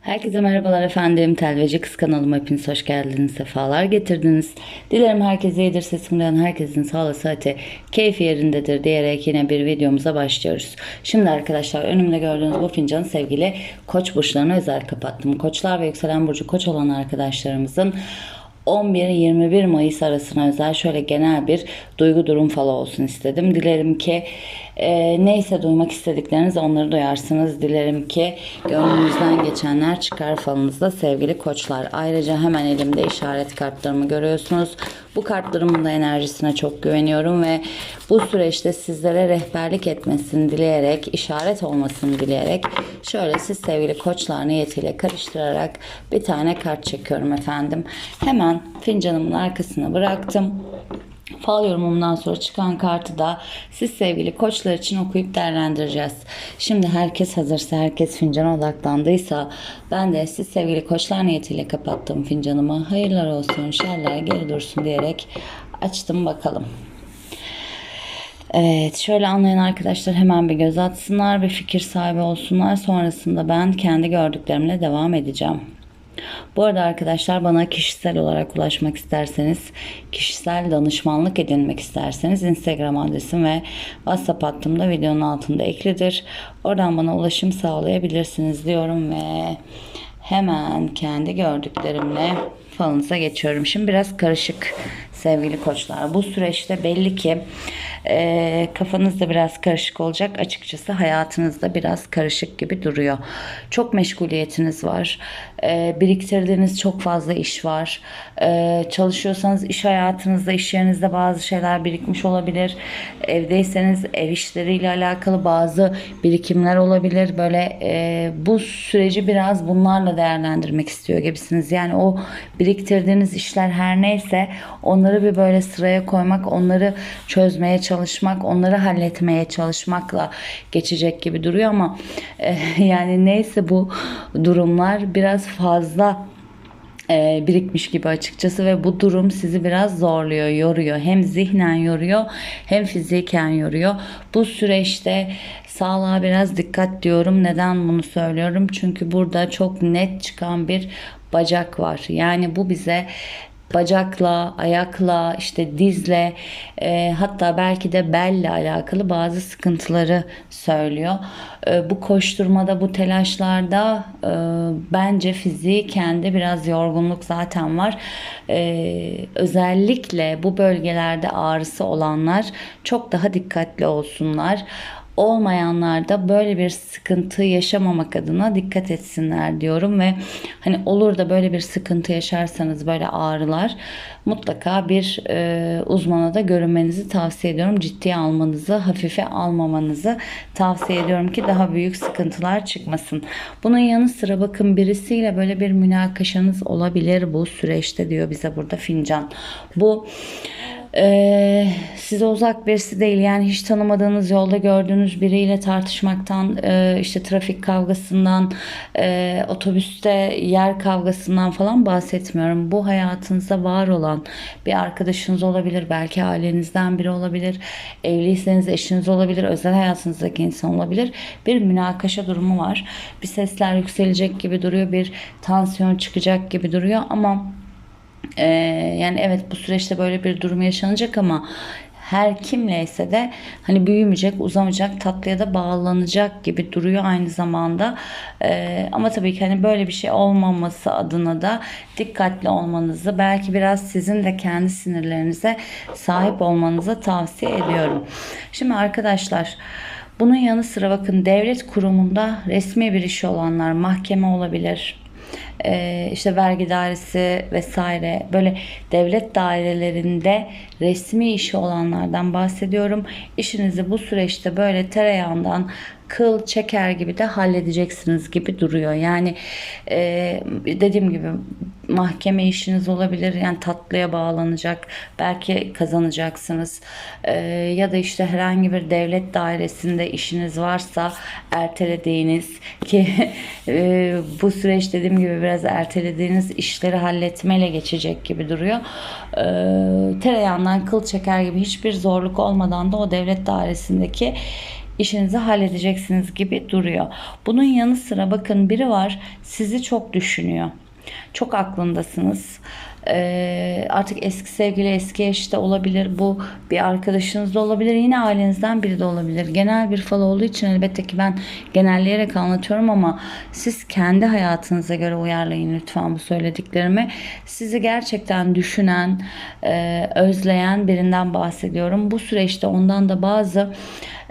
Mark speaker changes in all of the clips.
Speaker 1: Herkese merhabalar efendim. Telveci Kız kanalıma hepiniz hoş geldiniz. Sefalar getirdiniz. Dilerim herkese iyidir. Sesimden herkesin sağlığı saati keyfi yerindedir diyerek yine bir videomuza başlıyoruz. Şimdi arkadaşlar önümde gördüğünüz bu fincanı sevgili koç burçlarına özel kapattım. Koçlar ve yükselen burcu koç olan arkadaşlarımızın 11-21 Mayıs arasına özel şöyle genel bir duygu durum falı olsun istedim. Dilerim ki e, neyse duymak istedikleriniz onları duyarsınız. Dilerim ki gönlünüzden geçenler çıkar falınızda sevgili koçlar. Ayrıca hemen elimde işaret kartlarımı görüyorsunuz. Bu kartlarımın da enerjisine çok güveniyorum ve bu süreçte sizlere rehberlik etmesini dileyerek, işaret olmasını dileyerek şöyle siz sevgili koçlar niyetiyle karıştırarak bir tane kart çekiyorum efendim. Hemen fincanımın arkasına bıraktım. Fal yorumumdan sonra çıkan kartı da siz sevgili koçlar için okuyup değerlendireceğiz. Şimdi herkes hazırsa, herkes fincana odaklandıysa ben de siz sevgili koçlar niyetiyle kapattım fincanımı. Hayırlar olsun, şerler geri dursun diyerek açtım bakalım. Evet şöyle anlayan arkadaşlar hemen bir göz atsınlar, bir fikir sahibi olsunlar. Sonrasında ben kendi gördüklerimle devam edeceğim. Bu arada arkadaşlar bana kişisel olarak ulaşmak isterseniz, kişisel danışmanlık edinmek isterseniz Instagram adresim ve WhatsApp hattım da videonun altında eklidir. Oradan bana ulaşım sağlayabilirsiniz diyorum ve hemen kendi gördüklerimle falınıza geçiyorum. Şimdi biraz karışık sevgili koçlar. Bu süreçte belli ki e, kafanızda biraz karışık olacak. Açıkçası hayatınızda biraz karışık gibi duruyor. Çok meşguliyetiniz var. E, biriktirdiğiniz çok fazla iş var. E, çalışıyorsanız iş hayatınızda, iş yerinizde bazı şeyler birikmiş olabilir. Evdeyseniz ev işleriyle alakalı bazı birikimler olabilir. Böyle e, bu süreci biraz bunlarla değerlendirmek istiyor gibisiniz. Yani o biriktirdiğiniz işler her neyse onları bir böyle sıraya koymak, onları çözmeye çalışmak, onları halletmeye çalışmakla geçecek gibi duruyor ama e, yani neyse bu durumlar biraz fazla e, birikmiş gibi açıkçası ve bu durum sizi biraz zorluyor, yoruyor. Hem zihnen yoruyor hem fiziken yoruyor. Bu süreçte sağlığa biraz dikkat diyorum. Neden bunu söylüyorum? Çünkü burada çok net çıkan bir bacak var. Yani bu bize bacakla, ayakla, işte dizle e, hatta belki de belle alakalı bazı sıkıntıları söylüyor. E, bu koşturmada, bu telaşlarda e, bence fiziği kendi biraz yorgunluk zaten var. E, özellikle bu bölgelerde ağrısı olanlar çok daha dikkatli olsunlar olmayanlar da böyle bir sıkıntı yaşamamak adına dikkat etsinler diyorum ve hani olur da böyle bir sıkıntı yaşarsanız böyle ağrılar mutlaka bir e, uzmana da görünmenizi tavsiye ediyorum. Ciddiye almanızı, hafife almamanızı tavsiye ediyorum ki daha büyük sıkıntılar çıkmasın. Bunun yanı sıra bakın birisiyle böyle bir münakaşanız olabilir bu süreçte diyor bize burada fincan. Bu ee, size uzak birisi değil. Yani hiç tanımadığınız yolda gördüğünüz biriyle tartışmaktan e, işte trafik kavgasından e, otobüste yer kavgasından falan bahsetmiyorum. Bu hayatınızda var olan bir arkadaşınız olabilir belki ailenizden biri olabilir evliyseniz eşiniz olabilir özel hayatınızdaki insan olabilir. Bir münakaşa durumu var. Bir sesler yükselecek gibi duruyor bir tansiyon çıkacak gibi duruyor ama ee, yani evet bu süreçte böyle bir durum yaşanacak ama her kimleyse de hani büyümeyecek, uzamayacak, tatlıya da bağlanacak gibi duruyor aynı zamanda. Ee, ama tabii ki hani böyle bir şey olmaması adına da dikkatli olmanızı, belki biraz sizin de kendi sinirlerinize sahip olmanızı tavsiye ediyorum. Şimdi arkadaşlar bunun yanı sıra bakın devlet kurumunda resmi bir işi olanlar mahkeme olabilir, e, işte vergi dairesi vesaire böyle devlet dairelerinde resmi işi olanlardan bahsediyorum. İşinizi bu süreçte böyle tereyağından kıl çeker gibi de halledeceksiniz gibi duruyor. Yani e, dediğim gibi mahkeme işiniz olabilir. Yani tatlıya bağlanacak. Belki kazanacaksınız. E, ya da işte herhangi bir devlet dairesinde işiniz varsa ertelediğiniz ki e, bu süreç dediğim gibi biraz ertelediğiniz işleri halletmeyle geçecek gibi duruyor. E, tereyağından kıl çeker gibi hiçbir zorluk olmadan da o devlet dairesindeki işinizi halledeceksiniz gibi duruyor. Bunun yanı sıra bakın biri var sizi çok düşünüyor. Çok aklındasınız. Ee, artık eski sevgili eski eş de olabilir. Bu bir arkadaşınız da olabilir. Yine ailenizden biri de olabilir. Genel bir fal olduğu için elbette ki ben genelleyerek anlatıyorum ama siz kendi hayatınıza göre uyarlayın lütfen bu söylediklerimi. Sizi gerçekten düşünen, e, özleyen birinden bahsediyorum. Bu süreçte ondan da bazı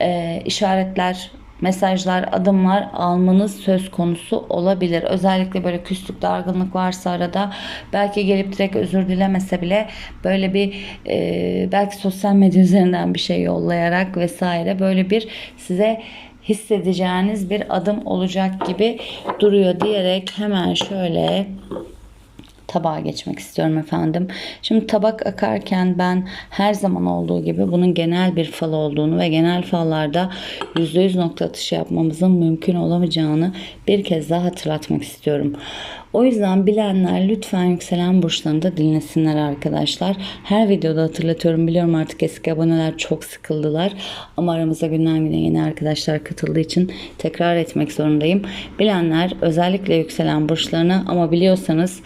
Speaker 1: e, işaretler mesajlar, adımlar almanız söz konusu olabilir. Özellikle böyle küslük, dargınlık varsa arada belki gelip direkt özür dilemese bile böyle bir e, belki sosyal medya üzerinden bir şey yollayarak vesaire böyle bir size hissedeceğiniz bir adım olacak gibi duruyor diyerek hemen şöyle tabağa geçmek istiyorum efendim. Şimdi tabak akarken ben her zaman olduğu gibi bunun genel bir fal olduğunu ve genel fallarda %100 nokta atışı yapmamızın mümkün olamayacağını bir kez daha hatırlatmak istiyorum. O yüzden bilenler lütfen yükselen burçlarını da dinlesinler arkadaşlar. Her videoda hatırlatıyorum. Biliyorum artık eski aboneler çok sıkıldılar. Ama aramıza günden güne yeni arkadaşlar katıldığı için tekrar etmek zorundayım. Bilenler özellikle yükselen burçlarını ama biliyorsanız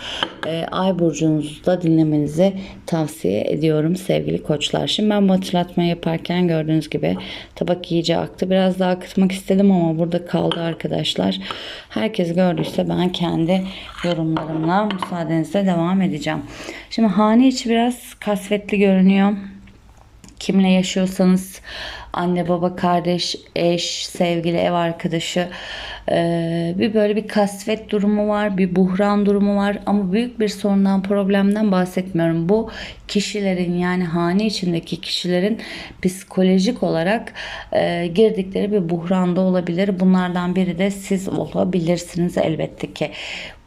Speaker 1: e, ay burcunuzu da dinlemenizi tavsiye ediyorum sevgili koçlar. Şimdi ben bu hatırlatmayı yaparken gördüğünüz gibi tabak iyice aktı. Biraz daha akıtmak istedim ama burada kaldı arkadaşlar. Herkes gördüyse ben kendi yorumlarımla müsaadenizle devam edeceğim. Şimdi hane içi biraz kasvetli görünüyor. Kimle yaşıyorsanız anne baba kardeş eş sevgili ev arkadaşı ee, bir böyle bir kasvet durumu var bir buhran durumu var ama büyük bir sorundan problemden bahsetmiyorum. Bu kişilerin yani hane içindeki kişilerin psikolojik olarak e, girdikleri bir buhranda olabilir. Bunlardan biri de siz olabilirsiniz elbette ki.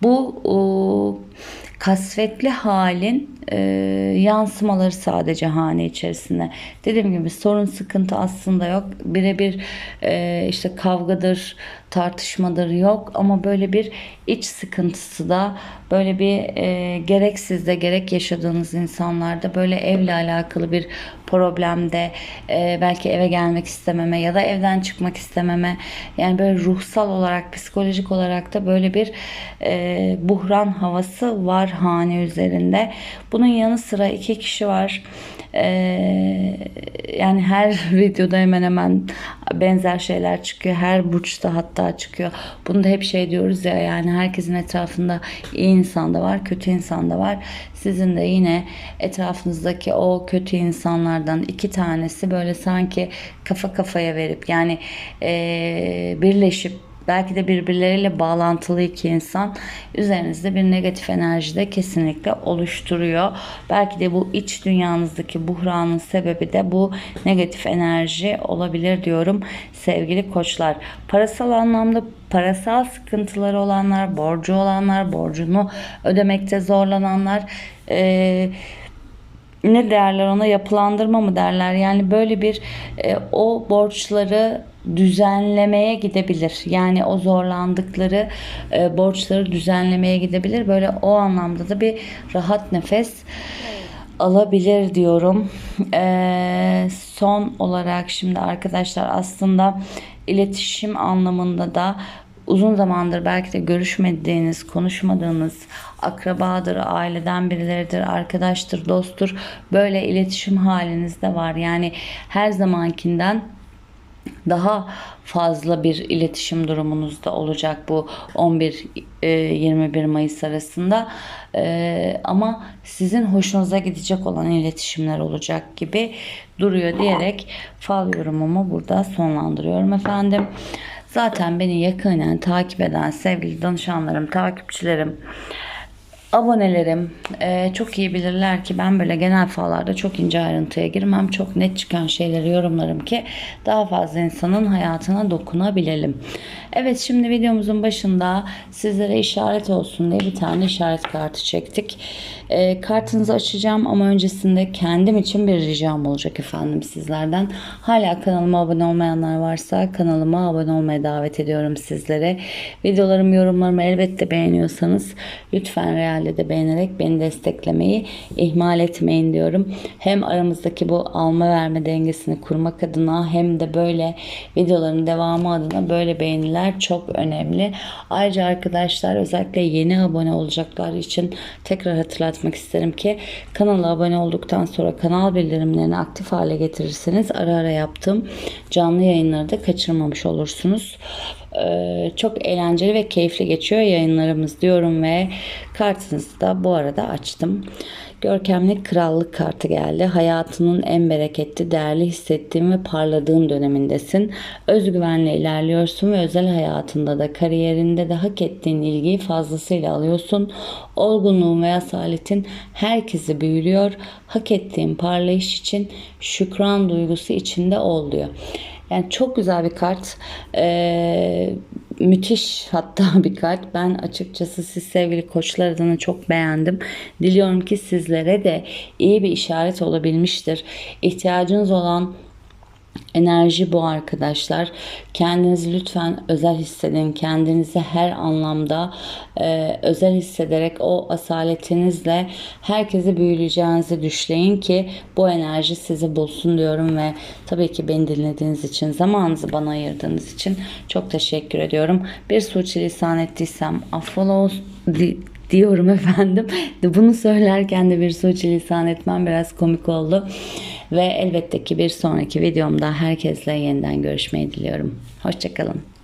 Speaker 1: Bu o, kasvetli halin e, yansımaları sadece hane içerisinde. Dediğim gibi sorun sıkıntı aslında yok. Birebir e, işte kavgadır, tartışmadır yok ama böyle bir iç sıkıntısı da böyle bir e, gereksiz de gerek yaşadığınız insanlarda böyle evle alakalı bir problemde e, belki eve gelmek istememe ya da evden çıkmak istememe yani böyle ruhsal olarak psikolojik olarak da böyle bir e, buhran havası var hane üzerinde. Bunun yanı sıra iki kişi var. Ee, yani her videoda hemen hemen benzer şeyler çıkıyor. Her burçta hatta çıkıyor. Bunu da hep şey diyoruz ya yani herkesin etrafında iyi insan da var, kötü insan da var. Sizin de yine etrafınızdaki o kötü insanlardan iki tanesi böyle sanki kafa kafaya verip yani e, birleşip belki de birbirleriyle bağlantılı iki insan üzerinizde bir negatif enerji de kesinlikle oluşturuyor. Belki de bu iç dünyanızdaki buhranın sebebi de bu negatif enerji olabilir diyorum sevgili koçlar. Parasal anlamda parasal sıkıntıları olanlar, borcu olanlar, borcunu ödemekte zorlananlar, eee ne derler ona yapılandırma mı derler yani böyle bir e, o borçları düzenlemeye gidebilir. Yani o zorlandıkları e, borçları düzenlemeye gidebilir. Böyle o anlamda da bir rahat nefes alabilir diyorum. E, son olarak şimdi arkadaşlar aslında iletişim anlamında da uzun zamandır belki de görüşmediğiniz, konuşmadığınız akrabadır, aileden birileridir, arkadaştır, dosttur. Böyle iletişim halinizde var. Yani her zamankinden daha fazla bir iletişim durumunuzda olacak bu 11-21 e, Mayıs arasında e, ama sizin hoşunuza gidecek olan iletişimler olacak gibi duruyor diyerek fal yorumumu burada sonlandırıyorum efendim. Zaten beni yakinen takip eden sevgili danışanlarım, takipçilerim, abonelerim e, çok iyi bilirler ki ben böyle genel fallarda çok ince ayrıntıya girmem. Çok net çıkan şeyleri yorumlarım ki daha fazla insanın hayatına dokunabilelim. Evet şimdi videomuzun başında sizlere işaret olsun diye bir tane işaret kartı çektik. E, kartınızı açacağım ama öncesinde kendim için bir ricam olacak efendim sizlerden. Hala kanalıma abone olmayanlar varsa kanalıma abone olmaya davet ediyorum sizlere. Videolarım, yorumlarımı elbette beğeniyorsanız lütfen real halde de beğenerek beni desteklemeyi ihmal etmeyin diyorum. Hem aramızdaki bu alma verme dengesini kurmak adına hem de böyle videoların devamı adına böyle beğeniler çok önemli. Ayrıca arkadaşlar özellikle yeni abone olacaklar için tekrar hatırlatmak isterim ki kanala abone olduktan sonra kanal bildirimlerini aktif hale getirirseniz ara ara yaptığım canlı yayınları da kaçırmamış olursunuz. Ee, çok eğlenceli ve keyifli geçiyor yayınlarımız diyorum ve kartınızı da bu arada açtım. Görkemli krallık kartı geldi. Hayatının en bereketli, değerli hissettiğin ve parladığın dönemindesin. Özgüvenle ilerliyorsun ve özel hayatında da kariyerinde de hak ettiğin ilgiyi fazlasıyla alıyorsun. Olgunluğun ve asaletin herkesi büyülüyor. Hak ettiğin parlayış için şükran duygusu içinde ol diyor. Yani çok güzel bir kart. Ee, müthiş hatta bir kart. Ben açıkçası siz sevgili koçlar adına çok beğendim. Diliyorum ki sizlere de iyi bir işaret olabilmiştir. İhtiyacınız olan enerji bu arkadaşlar. Kendinizi lütfen özel hissedin. Kendinizi her anlamda e, özel hissederek o asaletinizle herkesi büyüleyeceğinizi düşleyin ki bu enerji sizi bulsun diyorum ve tabii ki beni dinlediğiniz için, zamanınızı bana ayırdığınız için çok teşekkür ediyorum. Bir suçilisan ettiysem affola olsun diyorum efendim. Bunu söylerken de bir suçilisan etmem biraz komik oldu. Ve elbette ki bir sonraki videomda herkesle yeniden görüşmeyi diliyorum. Hoşçakalın.